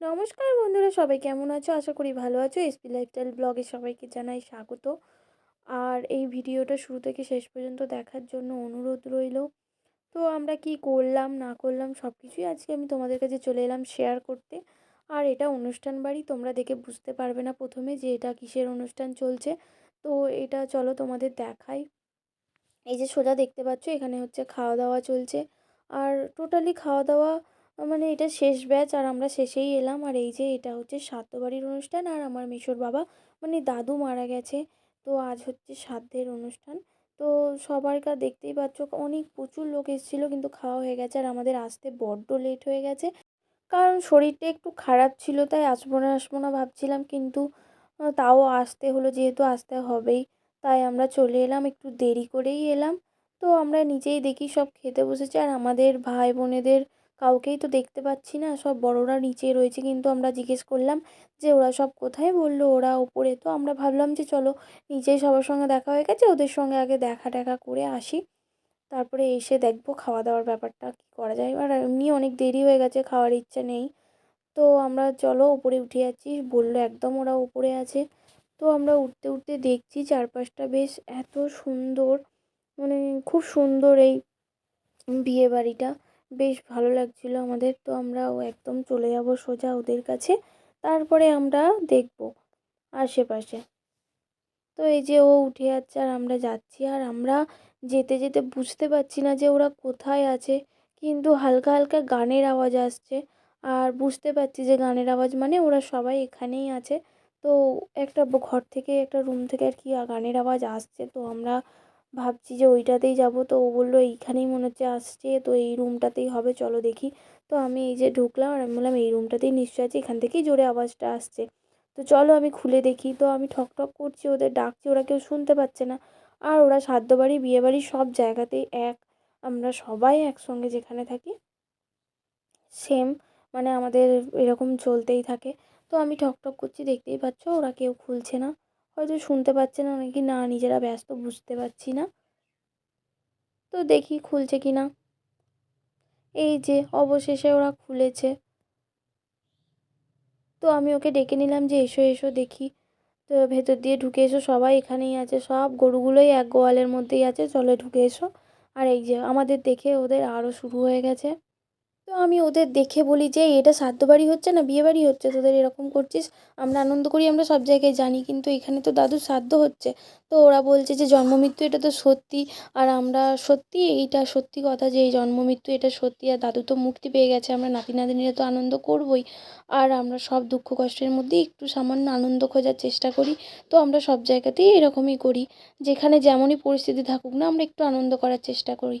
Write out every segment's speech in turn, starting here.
নমস্কার বন্ধুরা, সবাই কেমন আছো? আশা করি ভালো আছো। এসপি লাইফস্টাইল ব্লগে সবাইকে জানাই স্বাগত। আর এই ভিডিওটা শুরু থেকে শেষ পর্যন্ত দেখার জন্য অনুরোধ রইল। তো আমরা কি করলাম, না করলাম সব কিছুই আজকে আমি তোমাদের কাছে চলে এলাম শেয়ার করতে। আর এটা অনুষ্ঠান বাড়ি, তোমরা দেখে বুঝতে পারবে না প্রথমে যে এটা কিসের অনুষ্ঠান চলছে। তো এটা চলো তোমাদের দেখাই। এই যে সোজা দেখতে পাচ্ছ, এখানে হচ্ছে খাওয়া দাওয়া চলছে। আর টোটালি খাওয়া দাওয়া মানে এটা শেষ ব্যাচ আর আমরা শেষেই এলাম। আর এই যে এটা হচ্ছে সাদ্য বাড়ির অনুষ্ঠান আর আমার মেশোর বাবা মানে দাদু মারা গেছে। তো আজ হচ্ছে সাধ্যের অনুষ্ঠান। তো সবারকার দেখতেই পাচ্ছ, অনেক প্রচুর লোক এসেছিল কিন্তু খাওয়া হয়ে গেছে আর আমাদের আসতে বড্ড লেট হয়ে গেছে। কারণ শরীরটা একটু খারাপ ছিল তাই আসব না আসব না ভাবছিলাম কিন্তু তাও আসতে হলো যেহেতু আসতে হবেই। তাই আমরা চলে এলাম, একটু দেরি করেই এলাম। তো আমরা নিজেই দেখি সব খেতে বসেছি। আর আমাদের ভাই বোনেদের কাউকেই তো দেখতে পাচ্ছি না। সব বড়রা নিচে রয়েছে কিন্তু আমরা জিজ্ঞেস করলাম যে ওরা সব কোথায় বলল? ওরা ওপরে তো আমরা ভাবলাম যে চলো নিচেই সবার সঙ্গে দেখা হয়ে গেছে, ওদের সঙ্গে আগে দেখা টেখা করে আসি। তারপরে এসে দেখব খাওয়া দাওয়ার ব্যাপারটা কী করা যায়। আর এমনি অনেক দেরি হয়ে গেছে, খাওয়ার ইচ্ছা নেই। তো আমরা চলো ওপরে উঠে যাচ্ছি। বলল একদম ওরা উপরে আছে। তো আমরা উঠতে উঠতে দেখছি চারপাশটা বেশ এত সুন্দর। মানে খুব সুন্দর এই বিয়ে বাড়িটা। বেশ ভালো লাগছিল আমাদের। তো আমরাও একদম চলে যাব সোজা ওদের কাছে। তারপরে আমরা দেখব আশেপাশে। তো এই যে ও উঠে যাচ্ছে আর আমরা যাচ্ছি। আর আমরা যেতে যেতে বুঝতে পারছি না যে ওরা কোথায় আছে। কিন্তু হালকা হালকা গানের আওয়াজ আসছে। আর বুঝতে পারছি যে গানের আওয়াজ মানে ওরা সবাই এখানেই আছে। তো একটা ঘর থেকে একটা রুম থেকে আর কি গানের আওয়াজ আসছে। তো আমরা ভাবছি যে ওইটাতেই যাব। তো ও বলল, এইখানেই মনে হচ্ছে আসছে, তো এই রুমটাতেই হবে, চলো দেখি। তো আমি এই যে ঢুকলাম আর আমি বললাম, এই রুমটাতেই নিশ্চয় আছে, এখান থেকেই জোরে আওয়াজটা আসছে। তো চলো আমি খুলে দেখি। তো আমি ঠক ঠক করছি, ওদের ডাকছি, ওরা কেউ শুনতে পাচ্ছে না। আর ওরা সাদ্য বাড়ি, বিয়ে বাড়ি সব জায়গাতেই এক। আমরা সবাই একসঙ্গে যেখানে থাকি সেম মানে আমাদের এরকম চলতেই থাকে। তো আমি ঠক ঠক করছি, দেখতেই পাচ্ছ, ওরা কেউ খুলছে না। হয়তো শুনতে পাচ্ছে না, নাকি না নিজেরা ব্যস্ত বুঝতে পারছি না। তো দেখি খুলছে কি না। এই যে অবশেষে ওরা খুলেছে। তো আমি ওকে ডেকে নিলাম যে, এসো এসো, দেখি। তো ভেতর দিয়ে ঢুকে এসো, সবাই এখানেই আছে, সব গরুগুলোই এক গোয়ালের মধ্যেই আছে। চলে ঢুকে এসো। আর এই যে আমাদের দেখে ওদের আরও শুরু হয়ে গেছে। তো আমি ওদের দেখে বলি যে, এটা শ্রাদ্ধ বাড়ি হচ্ছে না, বিয়ে বাড়ি হচ্ছে, তোদের এরকম করছিস, আমরা আনন্দ করি, আমরা সব জায়গায় জানি, কিন্তু এখানে তো দাদুর শ্রাদ্ধ হচ্ছে। তো ওরা বলছে যে, জন্ম মৃত্যু, এটা তো সত্যি, আর আমরা সত্যি, এইটা সত্যি কথা যে, এই জন্ম মৃত্যু, এটা সত্যি, আর দাদু তো মুক্তি পেয়ে গেছে, আমরা নাতি নাতনিরা তো আনন্দ করবই। আর আমরা সব দুঃখ কষ্টের মধ্যে একটু সামান্য আনন্দ খোঁজার চেষ্টা করি, তো আমরা সব জায়গাতেই এরকমই করি, যেখানে যেমনই পরিস্থিতি থাকুক না, আমরা একটু আনন্দ করার চেষ্টা করি।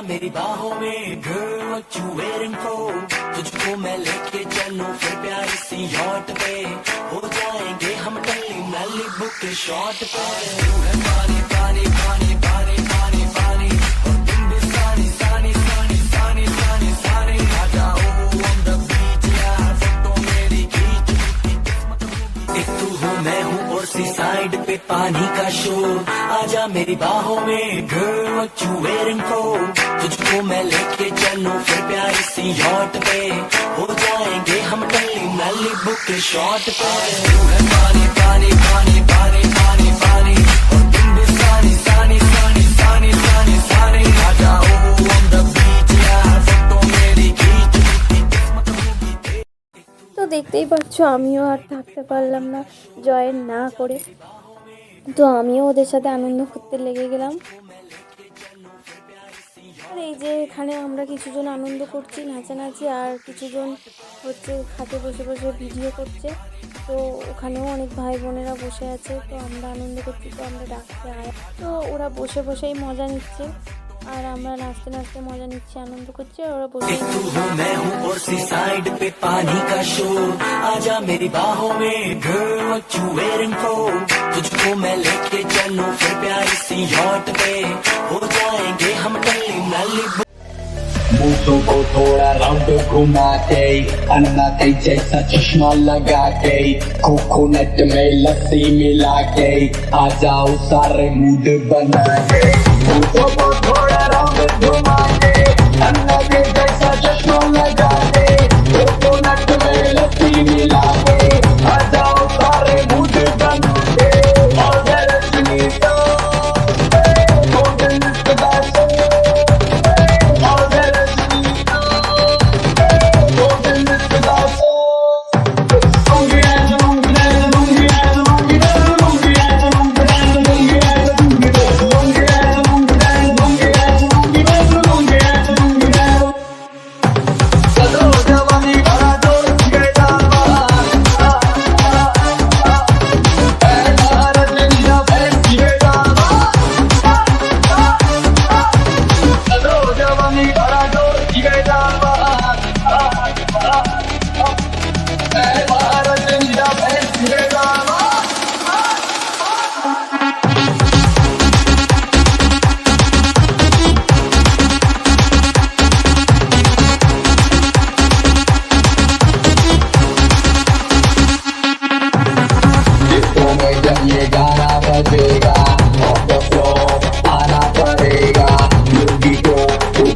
मेरी बाहों में, girl, what you तुझको मैं लेके चलूँ फिर प्यारी सी yacht पे। हो जाएँगे हम टल्ली मैली बुक शॉट तू है पानी पानी पानी पानी पानी पानी। और तुम भी सानी सानी सानी सानी सानी सानी। यार फ़ोटो मेरी खींच। एक तू हूँ, मैं हूँ और सी साइड पे पानी का शोर। आजा मेरी बाहों में girl what you waiting for तुझको मैं लेके चलूं फिर प्यारी सी yacht पे हो जाएंगे हम टल्ली मैली बुक के शॉट पे तू है पानी पानी पानी पानी पानी पानी और तुम भी सानी सानी सानी सानी सानी सानी आ जाओ on the beach यार फोटो मेरी खींच किस्मत होगी तेरी তো দেখতেই পাচ্ছ আমিও আর থাকতে পারলাম না জয়েন না করে তো আমিও ওদের সাথে আনন্দ করতে লেগে গেলাম। আর এই যে এখানে আমরা কিছুজন আনন্দ করছি, নাচানাচি, আর কিছুজন হচ্ছে খাতে বসে বসে ভিডিও করছে। তো ওখানেও অনেক ভাই বোনেরা বসে আছে, তো আমরা আনন্দ করছি, তো আমরা ডাকতে আয়। তো ওরা বসে বসেই মজা নিচ্ছে। আর আমরা নাচতে নাচতে মজা নিচ্ছি আনন্দ করছি আর ওরা বসে एक तू हूँ मैं हूँ और सी साइड पे पानी का शोर आजा मेरी बाहों में girl what you waiting for तुझको मैं लेके चलूं फिर प्यारी सी yacht पे हो जाएंगे हम टल्ली मैली मूसों को थोड़ा राउंड घुमा के अन्ना के जैसा चश्मा लगा के कोकोनट में लस्सी मिला के आ जाओ सारे मूड बना के मूसों को थोड़ा No money.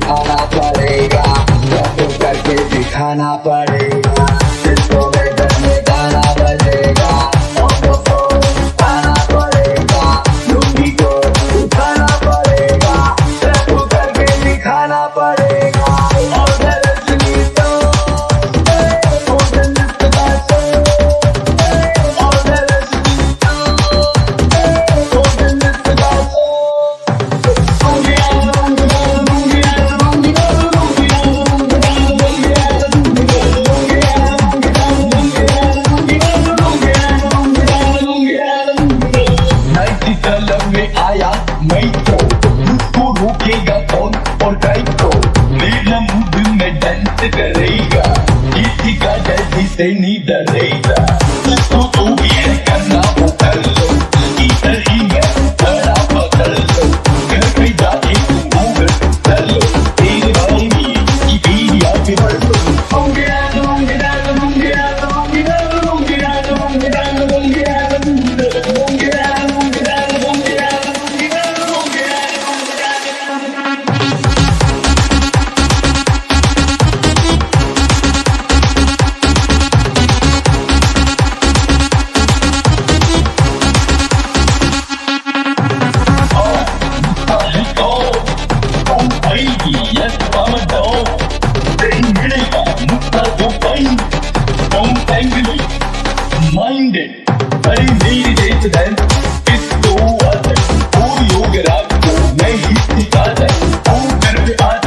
उठाना पड़ेगा। करके दिखाना पड़ेगा। मैं उसको रोकेगा कौन? और को मेरा मूड में डांस करेगा। किसी का जल्दी से नहीं डरेगा। उसको तो ये करना वो कर लो। इधर ही मैं बड़ा पकड़ लो। घर पे जाके तुम गूगल कर लो। तेरे में ये बीड़ी आगे बढ़ लो। होंगे होंगे